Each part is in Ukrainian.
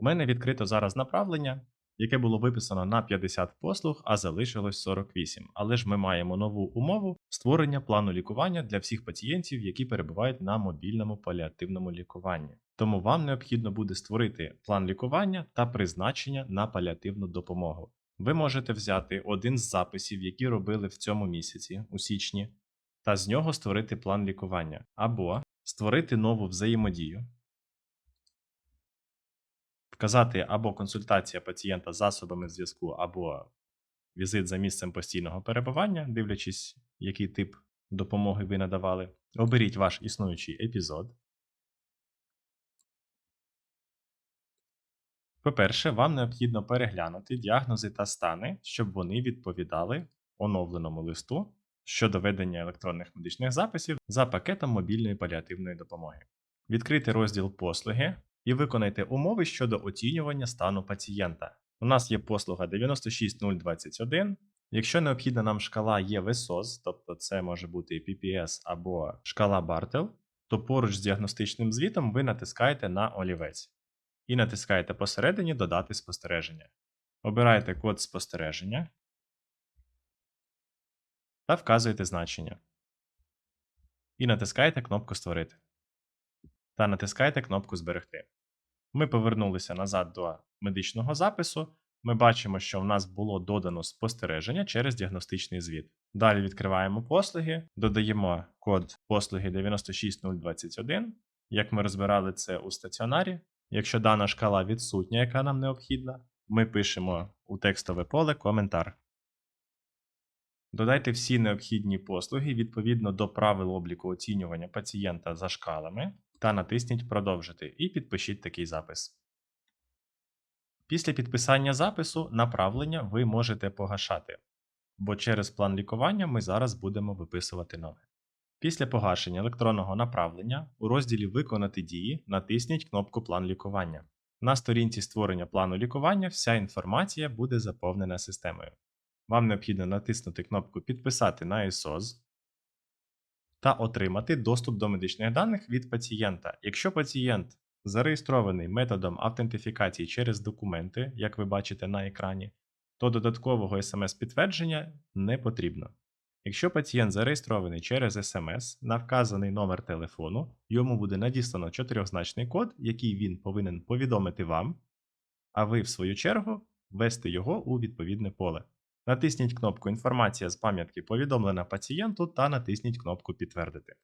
У мене відкрито зараз направлення, яке було виписано на 50 послуг, а залишилось 48. Але ж ми маємо нову умову створення плану лікування для всіх пацієнтів, які перебувають на мобільному паліативному лікуванні. Тому вам необхідно буде створити план лікування та призначення на паліативну допомогу. Ви можете взяти один з записів, які робили в цьому місяці, у січні, та з нього створити план лікування, або створити нову взаємодію, вказати або консультація пацієнта з засобами зв'язку, або візит за місцем постійного перебування, дивлячись, який тип допомоги ви надавали. Оберіть ваш існуючий епізод. По-перше, вам необхідно переглянути діагнози та стани, щоб вони відповідали оновленому листу щодо ведення електронних медичних записів за пакетом мобільної паліативної допомоги. Відкрити розділ послуги і виконайте умови щодо оцінювання стану пацієнта. У нас є послуга 96021. Якщо необхідна нам шкала є ВСОЗ, тобто це може бути PPS або шкала Бартел, то поруч з діагностичним звітом ви натискаєте на олівець і натискаєте посередині Додати спостереження. Обираєте код спостереження та вказуєте значення. І натискаєте кнопку Створити. Та натискаєте кнопку Зберегти. Ми повернулися назад до медичного запису. Ми бачимо, що в нас було додано спостереження через діагностичний звіт. Далі відкриваємо послуги, додаємо код послуги 96021. Як ми розбирали це у стаціонарі. Якщо дана шкала відсутня, яка нам необхідна, ми пишемо у текстове поле коментар. Додайте всі необхідні послуги відповідно до правил обліку оцінювання пацієнта за шкалами та натисніть Продовжити і підпишіть такий запис. Після підписання запису направлення ви можете погашати, бо через план лікування ми зараз будемо виписувати нове. Після погашення електронного направлення у розділі Виконати дії натисніть кнопку План лікування. На сторінці створення плану лікування вся інформація буде заповнена системою. Вам необхідно натиснути кнопку Підписати на ЕСОЗ та отримати доступ до медичних даних від пацієнта. Якщо пацієнт зареєстрований методом автентифікації через документи, як ви бачите на екрані, то додаткового смс-підтвердження не потрібно. Якщо пацієнт зареєстрований через SMS на вказаний номер телефону, йому буде надіслано чотирьохзначний код, який він повинен повідомити вам, а ви, в свою чергу, ввести його у відповідне поле. Натисніть кнопку Інформація з пам'ятки повідомлена пацієнту та натисніть кнопку Підтвердити.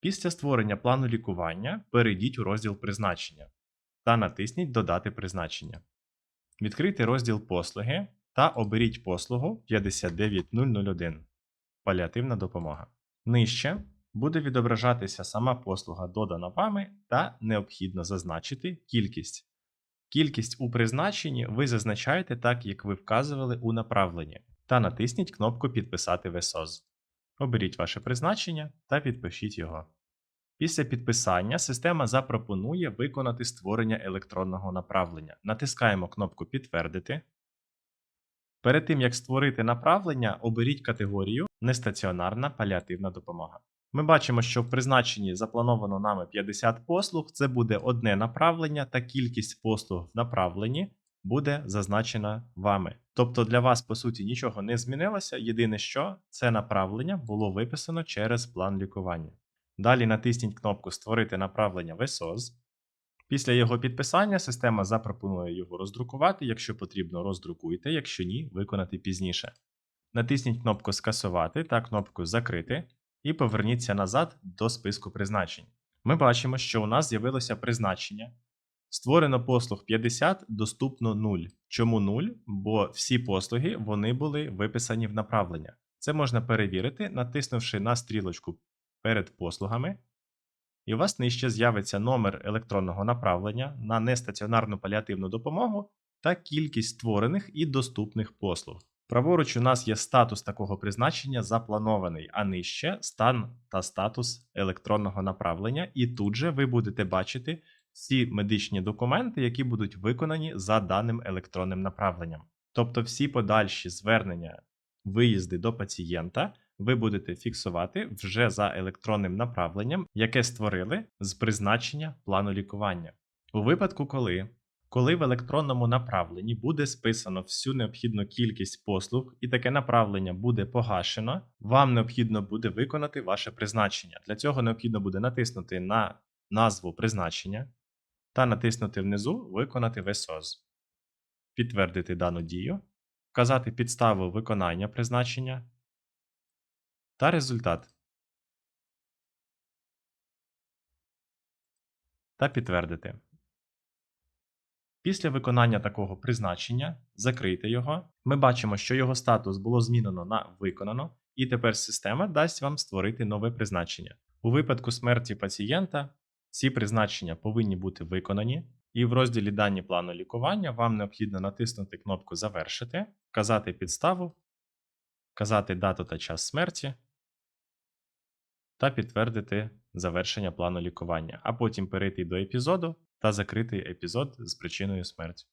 Після створення плану лікування перейдіть у розділ Призначення та натисніть Додати призначення. Відкрийте розділ Послуги та оберіть послугу 59001 Паліативна допомога. Нижче буде відображатися сама послуга, додана вами, та необхідно зазначити кількість. Кількість у призначенні ви зазначаєте так, як ви вказували у направленні, та натисніть кнопку Підписати ВСОЗ. Оберіть ваше призначення та підпишіть його. Після підписання система запропонує виконати створення електронного направлення. Натискаємо кнопку Підтвердити. Перед тим як створити направлення, оберіть категорію Нестаціонарна паліативна допомога. Ми бачимо, що в призначенні заплановано нами 50 послуг, це буде одне направлення, та кількість послуг в направленні буде зазначена вами. Тобто для вас, по суті, нічого не змінилося. Єдине, що це направлення було виписано через план лікування. Далі натисніть кнопку Створити направлення в. Після його підписання система запропонує його роздрукувати. Якщо потрібно, роздрукуйте, якщо ні, виконати пізніше. Натисніть кнопку Скасувати та кнопку Закрити і поверніться назад до списку призначень. Ми бачимо, що у нас з'явилося призначення. Створено послуг 50, доступно 0. Чому 0? Бо всі послуги вони були виписані в направлення. Це можна перевірити, натиснувши на стрілочку перед послугами. І у вас нижче з'явиться номер електронного направлення на нестаціонарну паліативну допомогу та кількість створених і доступних послуг. Праворуч у нас є статус такого призначення запланований, а нижче стан та статус електронного направлення, і тут же ви будете бачити всі медичні документи, які будуть виконані за даним електронним направленням. Тобто всі подальші звернення, виїзди до пацієнта ви будете фіксувати вже за електронним направленням, яке створили з призначення плану лікування. У випадку, коли Коли в електронному направленні буде списано всю необхідну кількість послуг і таке направлення буде погашено, вам необхідно буде виконати ваше призначення. Для цього необхідно буде натиснути на назву призначення та натиснути внизу Виконати ВСОЗ, підтвердити дану дію, вказати підставу виконання призначення та результат. Та підтвердити. Після виконання такого призначення закрийте його. Ми бачимо, що його статус було змінено на виконано, і тепер система дасть вам створити нове призначення. У випадку смерті пацієнта ці призначення повинні бути виконані, і в розділі Дані плану лікування вам необхідно натиснути кнопку Завершити, вказати підставу, вказати дату та час смерті та підтвердити завершення плану лікування, а потім перейти до епізоду та закритий епізод з причиною смерті.